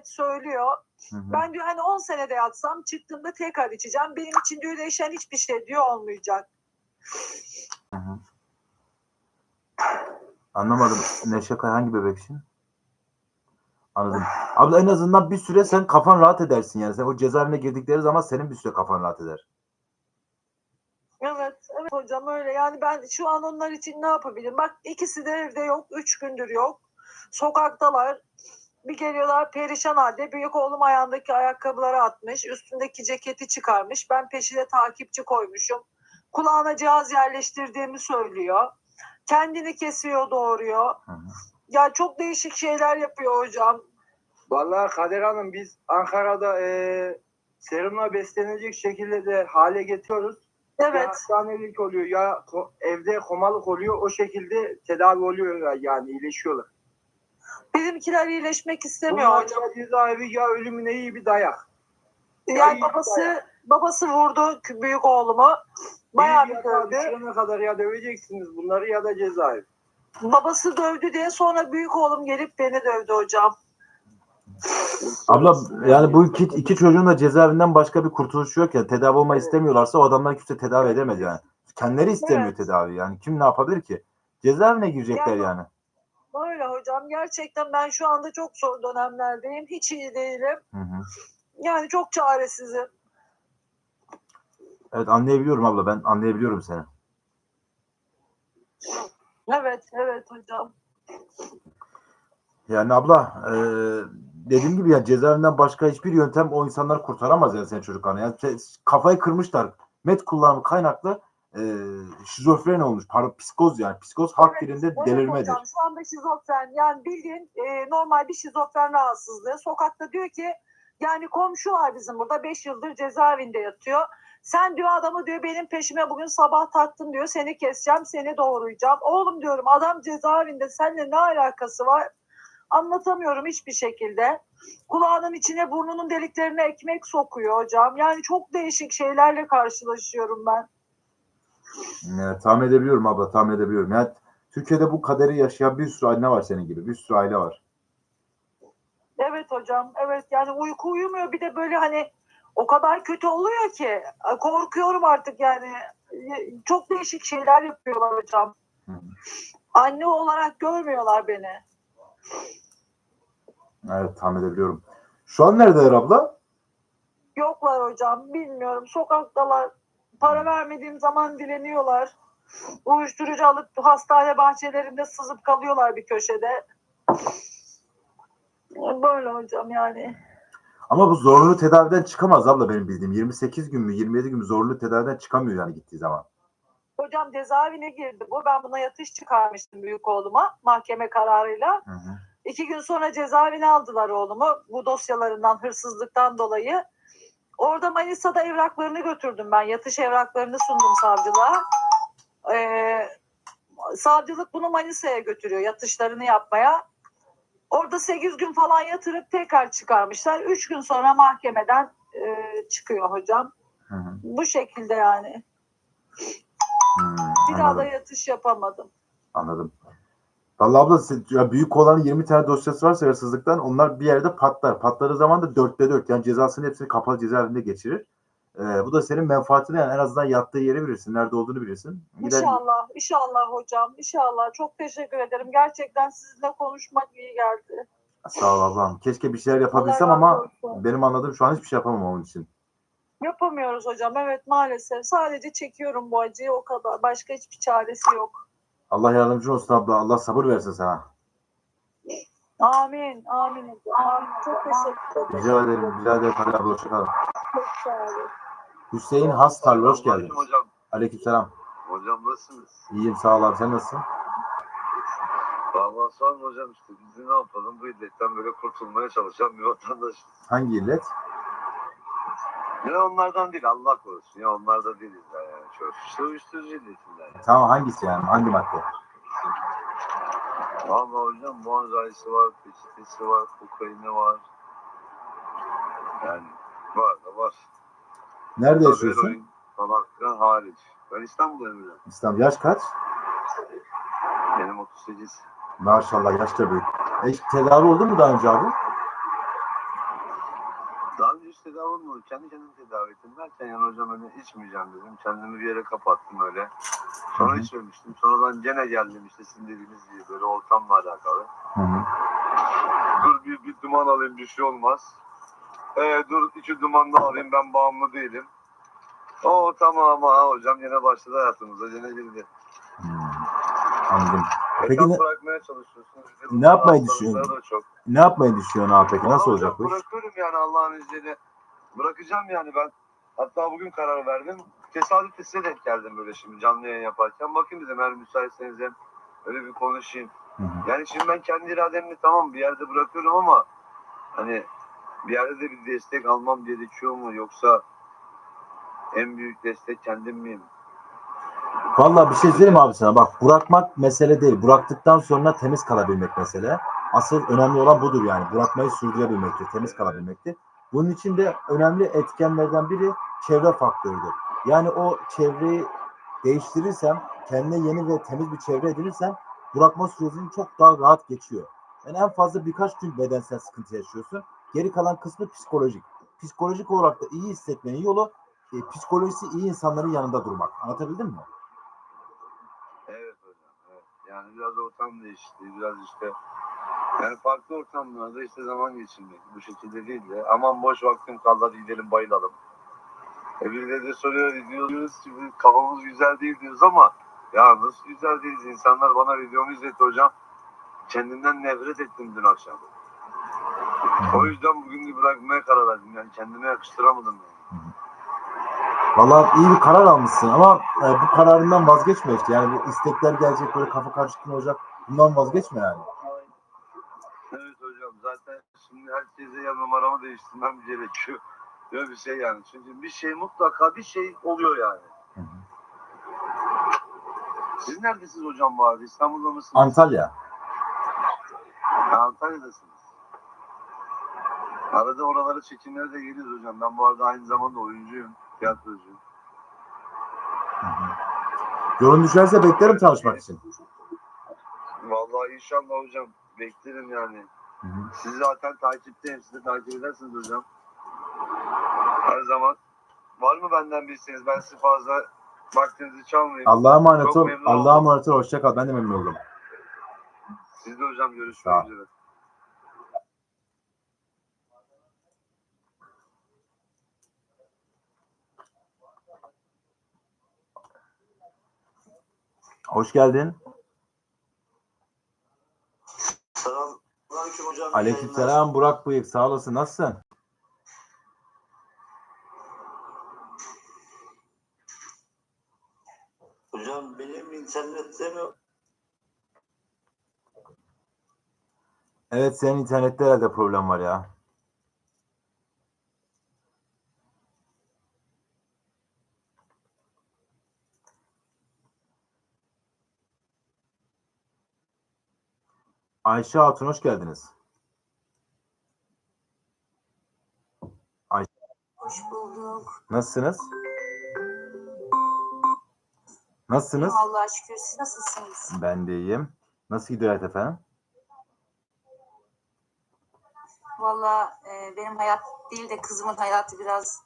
net söylüyor. Hı hı. Ben diyor hani 10 senede yatsam çıktığımda tekrar içeceğim. Benim için diyor değişen hiçbir şey diyor olmayacak. Hı hı. Anlamadım. Neşe Kaya hangi bebeksin? Anladım. Abla en azından bir süre sen kafan rahat edersin yani. Sen o cezaevine girdikleri zaman senin bir süre kafan rahat eder. Evet, evet hocam öyle. Yani ben şu an onlar için ne yapabilirim? Bak ikisi de evde yok. Üç gündür yok. Sokaktalar. Bir geliyorlar perişan halde. Büyük oğlum ayağındaki ayakkabıları atmış. Üstündeki ceketi çıkarmış. Ben peşine takipçi koymuşum. Kulağına cihaz yerleştirdiğimi söylüyor. Kendini kesiyor, doğuruyor. Hı hı. Ya çok değişik şeyler yapıyor hocam. Vallahi Kader Hanım biz Ankara'da e, serumla beslenecek şekilde de hale getiriyoruz. Ya Evet. hastanelik oluyor ya ko- evde komalık oluyor. O şekilde tedavi oluyor yani iyileşiyorlar. Bizimkiler iyileşmek istemiyor Bunlar hocam. ya cezaevi ya ölümüne iyi bir dayak. Yani iyi babası babası vurdu büyük oğlumu. Bayağı bir yatağa dövdü. düşürene kadar ya döveceksiniz bunları ya da cezaevi. Babası dövdü diye sonra büyük oğlum gelip beni dövdü hocam. Abla yani bu iki, iki çocuğun da cezaevinden başka bir kurtuluşu yok ya. Tedavi olmayı Evet. istemiyorlarsa o adamlar kimse tedavi edemez yani. Kendileri istemiyor Evet. tedavi yani. Kim ne yapabilir ki? Cezaevine girecekler Yani- yani. Öyle hocam. Gerçekten ben şu anda çok zor dönemlerdeyim. Hiç iyi değilim. Hı hı. Yani çok çaresizim. Evet anlayabiliyorum abla ben anlayabiliyorum seni. Evet, evet hocam. Yani abla e, dediğim gibi ya cezaevinden başka hiçbir yöntem o insanları kurtaramaz yani senin çocuklarını. Yani kafayı kırmışlar. Met kullanımı kaynaklı e, şizofren olmuş. Par- psikoz yani. Psikoz halk Evet, dilinde delirmedir. hocam şu anda şizofren yani bildiğin e, normal bir şizofren rahatsızlığı. Sokakta diyor ki yani komşu var bizim burada 5 yıldır cezaevinde yatıyor. Sen diyor adamı diyor benim peşime bugün sabah taktın diyor seni keseceğim seni doğrayacağım. Oğlum diyorum adam cezaevinde seninle ne alakası var? Anlatamıyorum hiçbir şekilde. Kulağının içine burnunun deliklerine ekmek sokuyor hocam. Yani çok değişik şeylerle karşılaşıyorum ben. Evet, tahmin edebiliyorum abla tahmin edebiliyorum. Yani Türkiye'de bu kaderi yaşayan bir sürü aile var senin gibi. Bir sürü aile var. Evet hocam. Evet yani uyku uyumuyor. Bir de böyle hani o kadar kötü oluyor ki korkuyorum artık yani. Çok değişik şeyler yapıyorlar hocam. Hı hı. Anne olarak görmüyorlar beni. Evet tahmin edebiliyorum. Şu an neredeler abla? Yoklar hocam. Bilmiyorum. Sokaktalar. Para vermediğim zaman dileniyorlar. Uyuşturucu alıp hastane bahçelerinde sızıp kalıyorlar bir köşede. Böyle hocam yani. Ama bu zorunlu tedaviden çıkamaz abla benim bildiğim. 28 gün mü 27 gün mü zorunlu tedaviden çıkamıyor yani gittiği zaman. Hocam cezaevine girdi bu. Ben buna yatış çıkarmıştım büyük oğluma mahkeme kararıyla. Hı hı. İki gün sonra cezaevine aldılar oğlumu bu dosyalarından hırsızlıktan dolayı. Orada Manisa'da evraklarını götürdüm ben. Yatış evraklarını sundum savcılığa. Ee, savcılık bunu Manisa'ya götürüyor yatışlarını yapmaya. Orada 8 gün falan yatırıp tekrar çıkarmışlar. 3 gün sonra mahkemeden e, çıkıyor hocam. Hı hı. Bu şekilde yani. Hmm, Bir daha da yatış yapamadım. Anladım. Vallahi abla ya büyük olanın 20 tane dosyası varsa hırsızlıktan onlar bir yerde patlar. Patladığı zaman da dörtte dört yani cezasını hepsini kapalı cezaevinde geçirir. Ee, bu da senin menfaatine yani en azından yattığı yeri bilirsin. Nerede olduğunu bilirsin. Gider, İnşallah, inşallah hocam, inşallah. Çok teşekkür ederim. Gerçekten sizinle konuşmak iyi geldi. Sağ ol ablam. Keşke bir şeyler Allah yapabilsem razı ama olsun. benim anladığım şu an hiçbir şey yapamam onun için. Yapamıyoruz hocam. Evet maalesef. Sadece çekiyorum bu acıyı o kadar. Başka hiçbir çaresi yok. Allah yardımcın olsun abla. Allah sabır versin sana. Amin, amin. Amin. Çok teşekkür ederim. Rica ederim. Rica ederim. Hadi abla hoşça kal. Çok sağ olun. Hüseyin Hastarlı hoş geldin. Hocam. Aleykümselam. Hocam nasılsınız? İyiyim sağ ol abi. Sen nasılsın? Valla sağ olun hocam işte biz ne yapalım bu illetten böyle kurtulmaya çalışan bir vatandaş. Hangi illet? Ya onlardan değil Allah korusun ya onlardan değiliz ya yani. Çok uyuşturucu illetinden. Yani. Tamam hangisi yani? Hangi madde? Valla hocam muazzayısı var, peçetesi var, kokaini var. Yani var da var. Nerede Tabii yaşıyorsun? falan filan hariç. Ben İstanbul'dayım hocam. İstanbul. Yaş kaç? Benim 38. Maşallah yaş da büyük. E, tedavi oldun mu daha önce abi? Tedavi olmadı. Kendi kendimi tedavi ettim derken yani hocam hani içmeyeceğim dedim. Kendimi bir yere kapattım öyle. Sonra Hı hı. içmemiştim. Sonradan gene geldim işte sizin dediğiniz gibi böyle ortamla alakalı. Hı hı. Dur bir, bir duman alayım bir şey olmaz. Ee, dur iki duman da alayım ben bağımlı değilim. O tamam ha hocam yine başladı hayatımıza yine girdi. Hmm. Anladım. Peki ne- bırakmaya ne yapmayı düşünüyorsun? Ne yapmayı düşünüyorsun abi peki? Nasıl olacak bu iş? Bırakıyorum yani Allah'ın izniyle. Bırakacağım yani ben. Hatta bugün karar verdim. Tesadüf size denk geldim böyle şimdi canlı yayın yaparken. Bakın dedim eğer müsaitseniz hem öyle bir konuşayım. Yani şimdi ben kendi irademle tamam bir yerde bırakıyorum ama hani bir yerde de bir destek almam gerekiyor mu yoksa en büyük destek kendim miyim? Vallahi bir şey söyleyeyim abi sana. Bak bırakmak mesele değil. Bıraktıktan sonra temiz kalabilmek mesele. Asıl önemli olan budur yani. Bırakmayı sürdürebilmektir. Temiz kalabilmektir. Bunun için de önemli etkenlerden biri çevre faktörüdür. Yani o çevreyi değiştirirsem, kendine yeni ve temiz bir çevre edinirsen bırakma sürecin çok daha rahat geçiyor. Yani en fazla birkaç gün bedensel sıkıntı yaşıyorsun. Geri kalan kısmı psikolojik. Psikolojik olarak da iyi hissetmenin yolu e, psikolojisi iyi insanların yanında durmak. Anlatabildim mi? Evet hocam. Evet. Yani biraz ortam değişti. Biraz işte yani farklı ortamlarda işte zaman geçirmek. Bu şekilde değil de aman boş vaktim kaldı gidelim bayılalım. E birileri de soruyor diyoruz ki "Bu kafamız güzel değil diyoruz ama ya nasıl güzel değiliz? İnsanlar bana videomu izletti hocam. Kendimden nefret ettim dün akşam. O yüzden bugün bırakmaya karar verdim. Yani kendime yakıştıramadım. Yani. Vallahi iyi bir karar almışsın ama e, bu kararından vazgeçme işte. Yani bu istekler gelecek böyle kafa karışıklığı olacak. Bundan vazgeçme yani. Evet hocam zaten şimdi herkese ya numaramı değiştirmem gerekiyor. Böyle bir şey yani. Çünkü bir şey mutlaka bir şey oluyor yani. Hı hı. Siz neredesiniz hocam bu arada? İstanbul'da mısınız? Antalya. Ha, Antalya'dasınız. Arada oralara çekimlere de geliyoruz hocam. Ben bu arada aynı zamanda oyuncuyum. Tiyatrocuyum. Yolun düşerse beklerim tanışmak için. Vallahi inşallah hocam. Beklerim yani. Hı hı. Sizi zaten takipteyim. Siz de takip edersiniz hocam. Her zaman. Var mı benden bir isteğiniz? Ben sizi fazla vaktinizi çalmayayım. Allah'a emanet Çok ol. memnun Allah'a oldum. emanet ol. Hoşça kal. Ben de memnun oldum. Siz de hocam Sağ ol. görüşmek üzere. Hoş geldin. Selamünaleyküm hocam. Aleykümselam Burak Bıyık. Sağ olasın. Nasılsın? Hocam benim internette mi? Evet senin internette herhalde problem var ya. Ayşe Hatun hoş geldiniz. Hoş bulduk. Nasılsınız? Nasılsınız? Allah'a şükür. Siz nasılsınız? Ben de iyiyim. Nasıl gidiyor hayat efendim? Valla e, benim hayat değil de kızımın hayatı biraz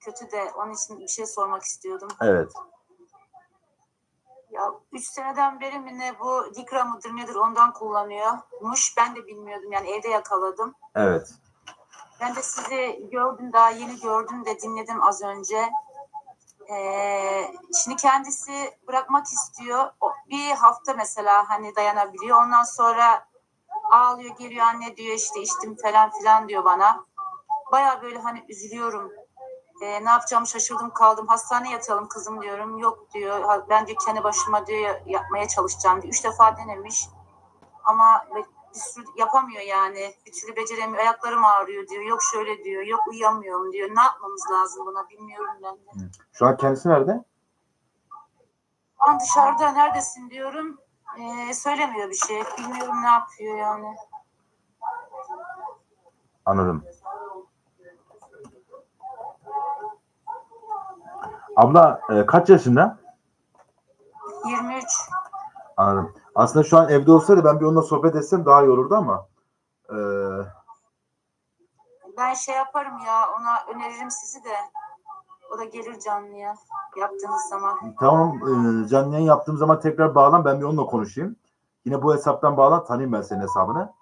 kötü de onun için bir şey sormak istiyordum. Evet. Ya 3 seneden beri mi ne bu Dikra mıdır nedir ondan kullanıyormuş. Ben de bilmiyordum yani evde yakaladım. Evet. Ben de sizi gördüm daha yeni gördüm de dinledim az önce. Ee, şimdi kendisi bırakmak istiyor. Bir hafta mesela hani dayanabiliyor. Ondan sonra ağlıyor geliyor anne diyor işte içtim falan filan diyor bana. Baya böyle hani üzülüyorum. Ee, ne yapacağımı şaşırdım kaldım. Hastaneye yatalım kızım diyorum. Yok diyor. Ben diyor kendi başıma diyor yapmaya çalışacağım diyor. Üç defa denemiş. Ama bir sürü yapamıyor yani. Bir türlü beceremiyor. Ayaklarım ağrıyor diyor. Yok şöyle diyor. Yok uyuyamıyorum diyor. Ne yapmamız lazım buna bilmiyorum ben de. Şu an kendisi nerede? An dışarıda neredesin diyorum. Ee, söylemiyor bir şey. Bilmiyorum ne yapıyor yani. Anladım. Abla e, kaç yaşında? 23. Anladım. Aslında şu an evde olsaydı ben bir onunla sohbet etsem daha iyi olurdu ama e, Ben şey yaparım ya ona öneririm sizi de. O da gelir canlıya yaptığınız zaman. Tamam e, canlı yayın yaptığım zaman tekrar bağlan ben bir onunla konuşayım. Yine bu hesaptan bağlan tanıyayım ben senin hesabını.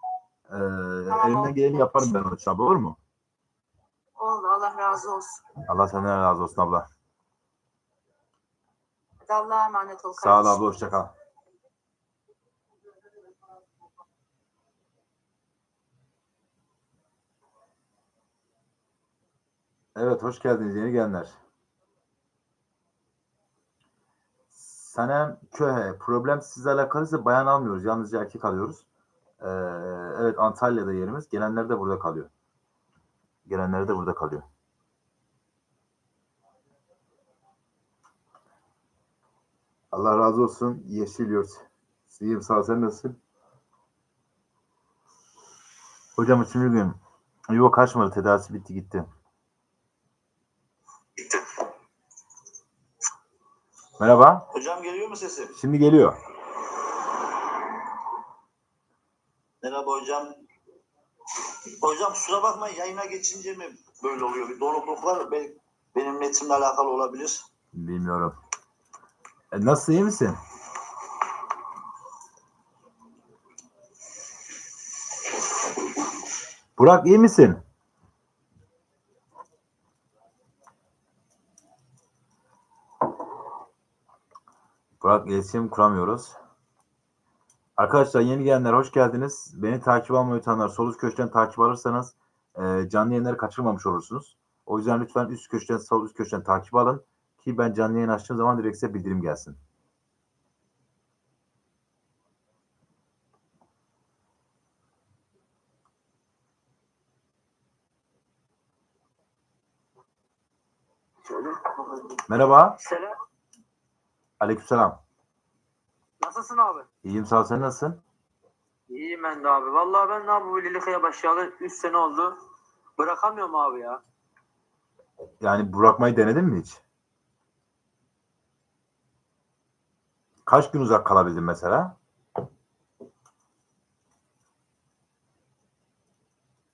E, elimden geleni yaparım ben onun olur mu? Oldu Allah razı olsun. Allah senden razı olsun abla. Allah'a emanet ol Sağ ol kardeşim. abla hoşça Evet hoş geldiniz yeni gelenler. Sanem Köhe problem sizle alakalıysa bayan almıyoruz. Yalnızca erkek alıyoruz. Ee, evet Antalya'da yerimiz. Gelenler de burada kalıyor. Gelenler de burada kalıyor. Allah razı olsun. Yeşil yurt. İyiyim sağ ol. Sen nasılsın? Hocam üçüncü gün. Yuva kaçmadı. Tedavisi bitti gitti. Merhaba. Hocam geliyor mu sesim? Şimdi geliyor. Merhaba hocam. Hocam kusura bakmayın yayına geçince mi böyle oluyor? Bir donukluk var. Benim, netimle alakalı olabilir. Bilmiyorum. E, nasıl iyi misin? Burak iyi misin? Burak iletişim kuramıyoruz. Arkadaşlar yeni gelenler hoş geldiniz. Beni takip almayı unutanlar sol üst köşeden takip alırsanız e, canlı yayınları kaçırmamış olursunuz. O yüzden lütfen üst köşeden sol üst köşeden takip alın ki ben canlı yayın açtığım zaman direkt size bildirim gelsin. Merhaba. Selam. Aleykümselam. Nasılsın abi? İyiyim sağ ol. Sen nasılsın? İyiyim ben de abi. Vallahi ben de abi bu Lilika'ya başlayalı 3 sene oldu. Bırakamıyorum abi ya. Yani bırakmayı denedin mi hiç? Kaç gün uzak kalabildin mesela?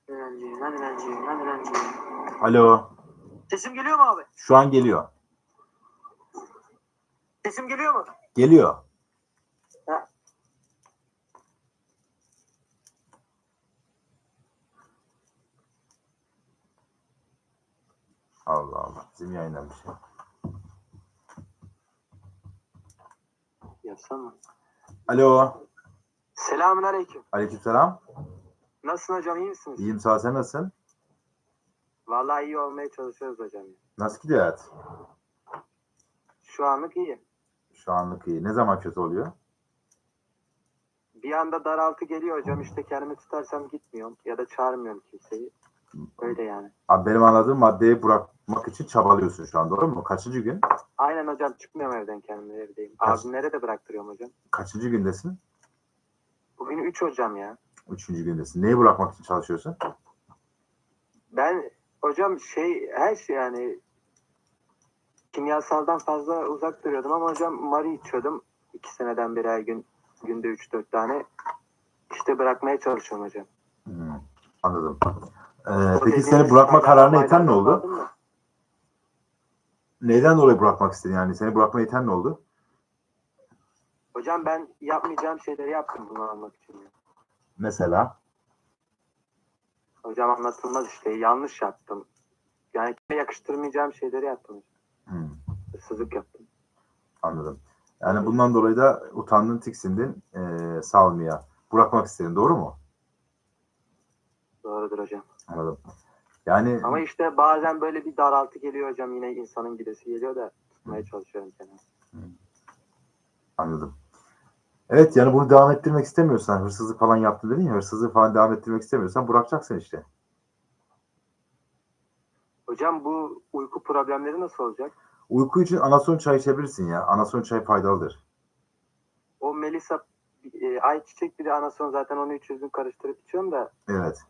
Dilenciyim, ben dilenciyim. Alo. Sesim geliyor mu abi? Şu an geliyor. Sesim geliyor mu? Geliyor. Allah Allah. Bizim yayından bir şey. Yapsana. Alo. Selamun aleyküm. Aleykümselam. Nasılsın hocam iyi misiniz? İyiyim sağ ol. Sen nasılsın? Vallahi iyi olmaya çalışıyoruz hocam. Nasıl gidiyor hayat? Şu anlık iyi. Şu anlık iyi. Ne zaman kötü oluyor? Bir anda daraltı geliyor hocam işte kendimi tutarsam gitmiyorum ya da çağırmıyorum kimseyi. Öyle yani. Abi benim anladığım maddeyi bırakmak için çabalıyorsun şu an doğru mu? Kaçıncı gün? Aynen hocam çıkmıyorum evden kendime evdeyim. Kaç- Abimlere de bıraktırıyorum hocam. Kaçıncı gündesin? Bugün 3 hocam ya. Üçüncü gündesin. Neyi bırakmak için çalışıyorsun? Ben hocam şey her şey yani kimyasaldan fazla uzak duruyordum ama hocam mari içiyordum. iki seneden beri her gün günde 3-4 tane. İşte bırakmaya çalışıyorum hocam. Hmm, anladım. Ee, O peki seni bırakma kararına iten ne oldu? Neyden dolayı bırakmak istedin yani? Seni bırakma iten ne oldu? Hocam ben yapmayacağım şeyleri yaptım bunu almak için. Mesela? Hocam anlatılmaz işte yanlış yaptım. Yani kime yakıştırmayacağım şeyleri yaptım. Hmm, Hırsızlık yaptım. anladım. Yani bundan dolayı da utandın, tiksindin, ee, salmaya. Bırakmak istedin, doğru mu? Doğrudur hocam. Anladım. Yani Ama işte bazen böyle bir daraltı geliyor hocam. Yine insanın gidesi geliyor da tutmaya çalışıyorum kendimi. anladım. Evet yani bunu devam ettirmek istemiyorsan, hırsızlık falan yaptın dedin ya, hırsızlığı falan devam ettirmek istemiyorsan bırakacaksın işte. Hocam bu uyku problemleri nasıl olacak? Uyku için anason çay içebilirsin ya. Anason çay faydalıdır. O Melisa e, ayçiçek bir de anason zaten onu 300 gün karıştırıp içiyorum da Evet.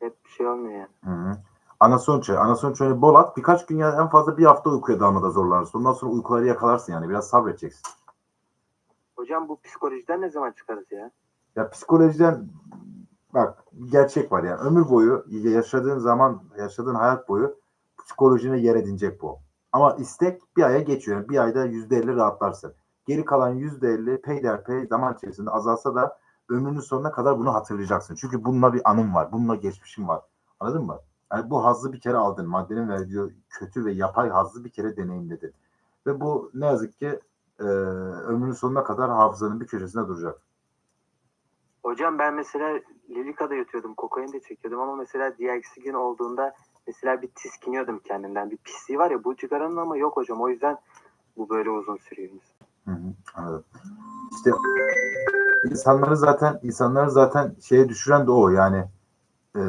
hep bir şey olmuyor yani. Hı hı. Anason çayı. Anason çayını bol at. Birkaç gün yani en fazla bir hafta uykuya dalmada zorlanırsın. Ondan sonra uykuları yakalarsın yani. Biraz sabredeceksin. Hocam bu psikolojiden ne zaman çıkarız ya? Ya psikolojiden bak gerçek var yani. Ömür boyu yaşadığın zaman, yaşadığın hayat boyu psikolojine yer edinecek bu. Ama istek bir aya geçiyor. Yani bir ayda yüzde elli rahatlarsın. Geri kalan yüzde elli peyderpey zaman içerisinde azalsa da ömrünün sonuna kadar bunu hatırlayacaksın. Çünkü bununla bir anım var. Bununla geçmişim var. Anladın mı? Yani bu hazzı bir kere aldın. Maddenin verdiği kötü ve yapay hazzı bir kere deneyimledin. Ve bu ne yazık ki e, ömrünün sonuna kadar hafızanın bir köşesinde duracak. Hocam ben mesela Lilika'da yatıyordum, kokain de çekiyordum ama mesela diğersi gün olduğunda mesela bir tiskiniyordum kendimden. Bir pisliği var ya bu cigaranın ama yok hocam. O yüzden bu böyle uzun sürüyor. Hı hı, anladım. İşte insanları zaten insanları zaten şeye düşüren de o yani e,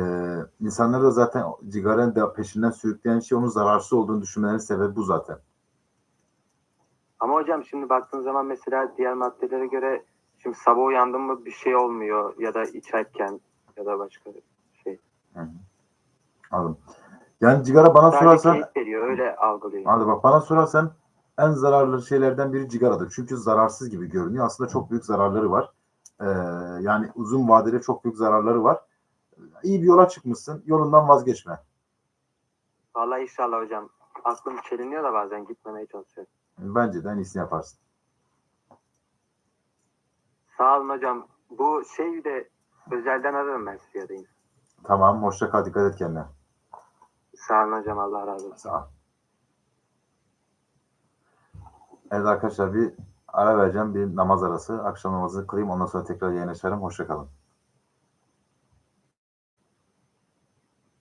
insanları da zaten cigaranın da peşinden sürükleyen şey onun zararsız olduğunu düşünmelerinin sebebi bu zaten. Ama hocam şimdi baktığın zaman mesela diğer maddelere göre şimdi sabah uyandım mı bir şey olmuyor ya da içerken ya da başka şey. Hı hı. Anladım. Yani cigara bana Sadece sorarsan veriyor öyle algılıyor. Hadi bak bana sorarsan en zararlı şeylerden biri cigaradır. Çünkü zararsız gibi görünüyor. Aslında çok büyük zararları var. Ee, yani uzun vadede çok büyük zararları var. İyi bir yola çıkmışsın. Yolundan vazgeçme. Vallahi inşallah hocam. Aklım çeliniyor da bazen gitmemeye çalışıyorum. Bence de en iyisini yaparsın. Sağ olun hocam. Bu şeyi de özelden ararım ben sizi ya da yine. Tamam. Hoşça kal. Dikkat et kendine. Sağ olun hocam. Allah razı olsun. Sağ ol. Evet arkadaşlar bir ara vereceğim. Bir namaz arası. Akşam namazı kılayım. Ondan sonra tekrar yayın açarım. Hoşça kalın.